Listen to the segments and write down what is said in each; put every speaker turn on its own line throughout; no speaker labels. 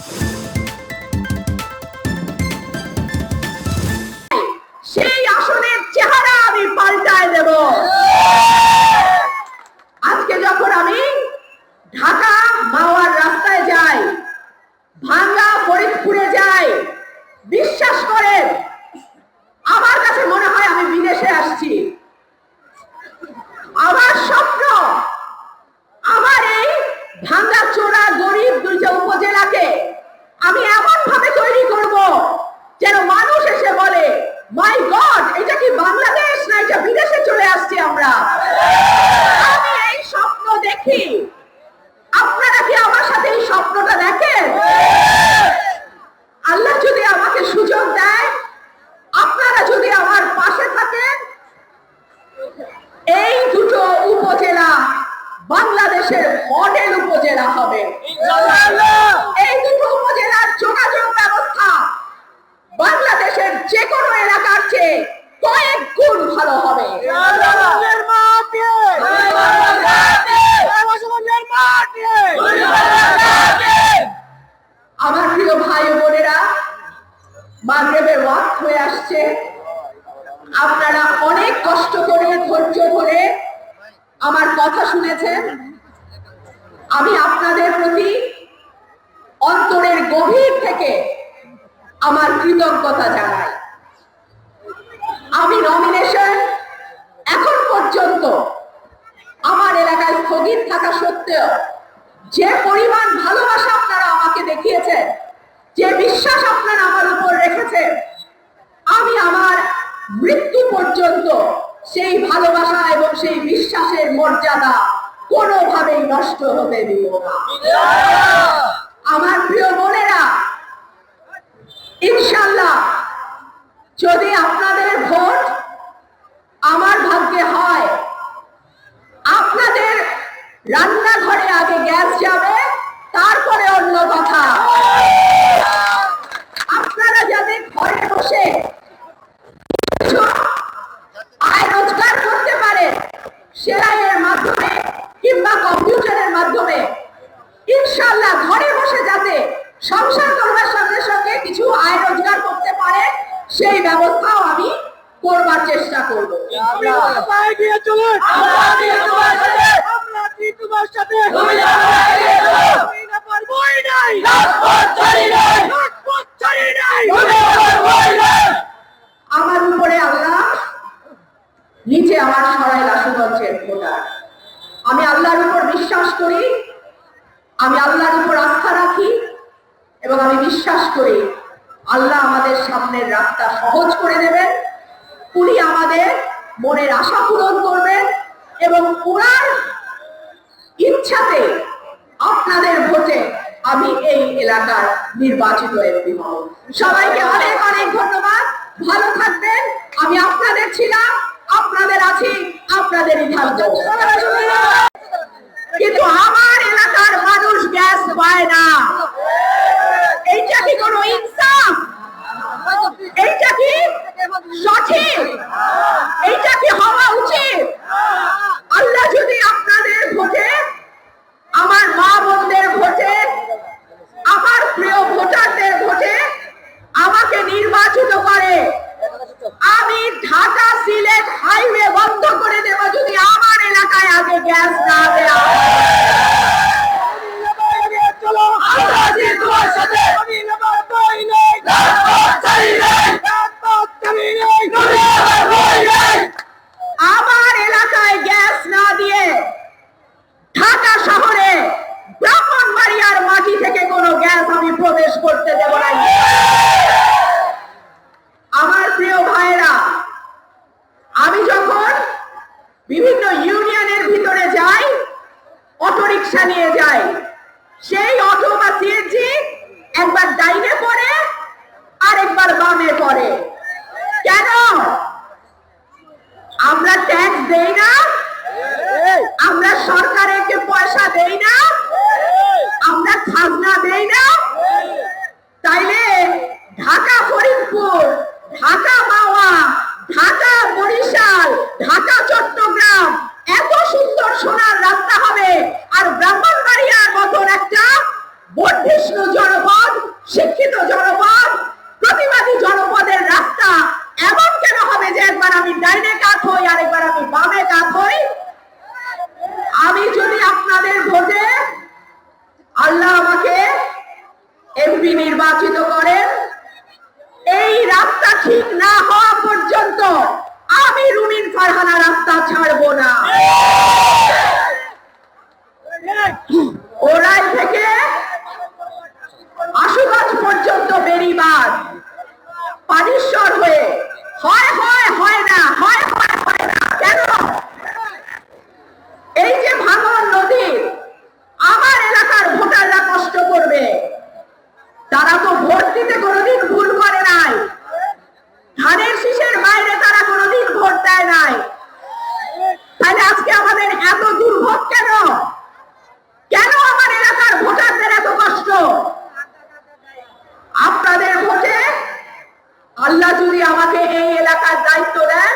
সেই আমি এমন ভাবে তৈরি করব যেন মানুষ এসে বলে মাই গড এটা কি বাংলাদেশ না এটা বিদেশে চলে আসছি আমরা? আমি এই স্বপ্ন দেখি। আপনারা কি আমার সাথে এই স্বপ্নটা দেখেন? আল্লাহ যদি আমাকে সুযোগ দেয়, আপনারা যদি আমার পাশে থাকেন, এই দুটো উপজেলা বাংলাদেশের মডেল উপজেলা হবে এই দুটো উপজেলার যোগাযোগ ব্যবস্থা বাংলাদেশের যে কোনো এলাকার চেয়ে কয়েক গুণ ভালো হবে আমার প্রিয় ভাই বোনেরা, মাগরেবের ওয়াক হয়ে আসছে। আপনারা অনেক কষ্ট করে, ধৈর্য ধরে আমার কথা শুনেছেন। আমি আপনাদের প্রতি অন্তরের গভীর থেকে আমার কৃতজ্ঞতা জানাই। আমি নমিনেশন এখন পর্যন্ত আমার এলাকায় স্থগিত থাকা সত্ত্বেও যে পরিমাণ ভালোবাসা আপনারা আমাকে দেখিয়েছেন যে বিশ্বাস আপনারা আমার উপর রেখেছেন আমি আমার মৃত্যু পর্যন্ত সেই ভালোবাসা এবং সেই বিশ্বাসের মর্যাদা কোনোভাবেই নষ্ট হতে দিব না। আমার প্রিয় বোনেরা ইনশাল্লাহ যদি আপনাদের ভোট আমার ভাগ্যে হয় আপনাদের রান্নাঘরে আগে গ্যাস যাবে তারপরে অন্য কথা আপনারা যাতে ঘরে বসে কিছু আয় রোজগার করতে পারে সেলাইয়ের মাধ্যমে কিংবা কম্পিউটারের মাধ্যমে ইনশাল্লাহ ঘরে বসে যাতে সংসার করবার সঙ্গে সঙ্গে কিছু আয় রোজগার করতে পারে সেই ব্যবস্থাও আমি করবার চেষ্টা করব।
আমরা
উপরে আল্লাহ নিচে আমার সরাই লাশুগঞ্জের ভোটার। আমি আল্লাহর উপর বিশ্বাস করি আমি আল্লাহর উপর আস্থা রাখি এবং আমি বিশ্বাস করি আল্লাহ আমাদের সামনের রাস্তা সহজ করে দেবেন উনি আমাদের মনের আশা পূরণ করবেন এবং ওনার ইচ্ছাতে আপনাদের ভোটে আমি এই এলাকার নির্বাচিত এমপি হব সবাইকে অনেক অনেক ধন্যবাদ। ভালো থাকবেন। আমি আপনাদের ছিলাম, আপনাদের আছি, আপনাদেরই থাকব। কিন্তু আমার এলাকার মানুষ গ্যাস পায় না। নির্বাচিত করে আমি ঢাকা সিলেট হাইওয়ে বন্ধ করে দেব যদি আমার এলাকায় আগে গ্যাস না দেওয়া।
চলো
আমরা আছি তোমার সাথে।
আমি নেবার বই নেই
রাজপথ ছাড়ি নাই।
রাজপথ ছাড়ি নাই
তুমি আমার ভয় নাই।
আমার এলাকায় গ্যাস না দিয়ে ঢাকা শহরে ব্রাহ্মণবাড়িয়ার মাটি থেকে কোনো গ্যাস আমি প্রবেশ করতে দেব না আমার প্রিয় ভাইরা আমি যখন বিভিন্ন ইউনিয়নের ভিতরে যাই অটোরিক্সা এমপি নির্বাচিত করেন এই রাস্তা ঠিক না হওয়া পর্যন্ত আমি রুমিন ফারহানা রাস্তা ছাড়বো না। ওরাই থেকে আশুগঞ্জ পর্যন্ত বেরিবাদ। পানিশ্বর হয় হয় না হয় হয় হয় না কেন এই যে ভাঙন নদী আমার এলাকার ভোটাররা কষ্ট করবে তারা তো ভোট দিতে কোনোদিন ভুল করে নাই ধানের শীষের বাইরে তারা কোনোদিন দেয় নাই। তাহলে আজকে আমাদের এত দুর্ভোগ কেন? কেন আমার এলাকার ভোটারদের এত কষ্ট? আপনাদের ভোটে আল্লাহ যদি আমাকে এই এলাকার দায়িত্ব দেন,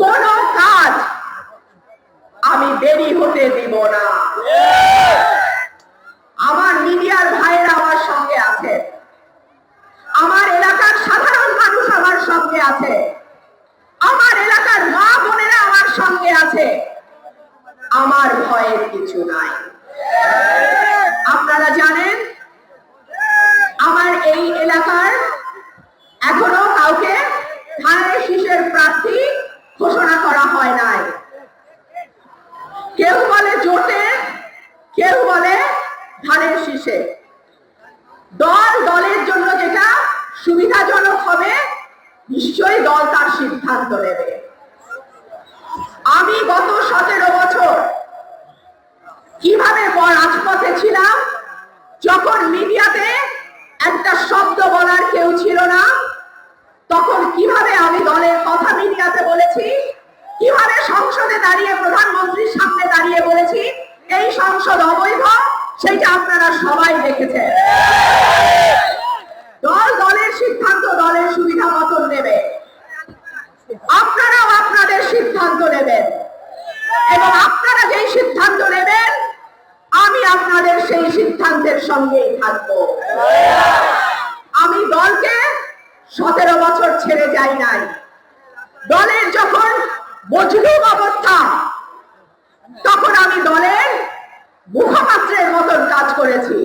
কোন কাজ আমি দেরি হতে দিব না। আমার মিডিয়ার ভাইয়েরা আমার সঙ্গে আছে। আমার এলাকার সাধারণ মানুষ আমার সঙ্গে আছে। আমার এলাকার মা বোনেরা আমার সঙ্গে আছে। আমার ভয়ের কিছু নাই। আপনারা জানেন, আমার এই এলাকার এখনও কাউকে ধানের শীষের প্রার্থী ঘোষণা করা হয় নাই। কেউ বলে জোটে, কেউ বলে ধানের শীষে দল দলের জন্য যেটা সুবিধাজনক হবে নিশ্চয়ই দল তার সিদ্ধান্ত নেবে। আমি গত সতেরো বছর কীভাবে রাজপথে ছিলাম, যখন মিডিয়াতে একটা শব্দ বলার কেউ ছিল না, তখন কীভাবে আমি দলের কথা মিডিয়াতে বলেছি, কীভাবে সংসদে দাঁড়িয়ে, প্রধানমন্ত্রীর সামনে দাঁড়িয়ে বলেছি, এই সংসদ অবৈধ, সেটা আপনারা সবাই দেখেছেন। দল দলের সিদ্ধান্ত, দলের সুবিধা মতন নেবে। আপনারাও আপনাদের সিদ্ধান্ত নেবেন। এবং আপনারা যেই সিদ্ধান্ত নেবেন, আমি আপনাদের সেই সিদ্ধান্তের সঙ্গেই থাকব। আমি দলকে সতেরো বছর ছেড়ে যাই নাই। দলের যখন মজলুম অবস্থা, তখন আমি দলের মুখপাত্রের মতন কাজ করেছি।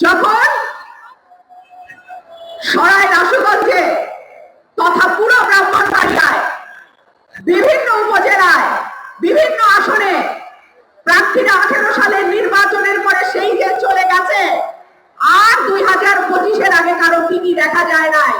যখন সরাই দাসগঞ্জে তথা পুরো ব্রাহ্মণবাড়িয়ায়, বিভিন্ন উপজেলায়, বিভিন্ন আসনে প্রার্থীরা আঠেরো সালের নির্বাচনের পরে সেই যে চলে গেছে, আর দুই হাজার পঁচিশের আগে কারও টিভি দেখা যায় নাই।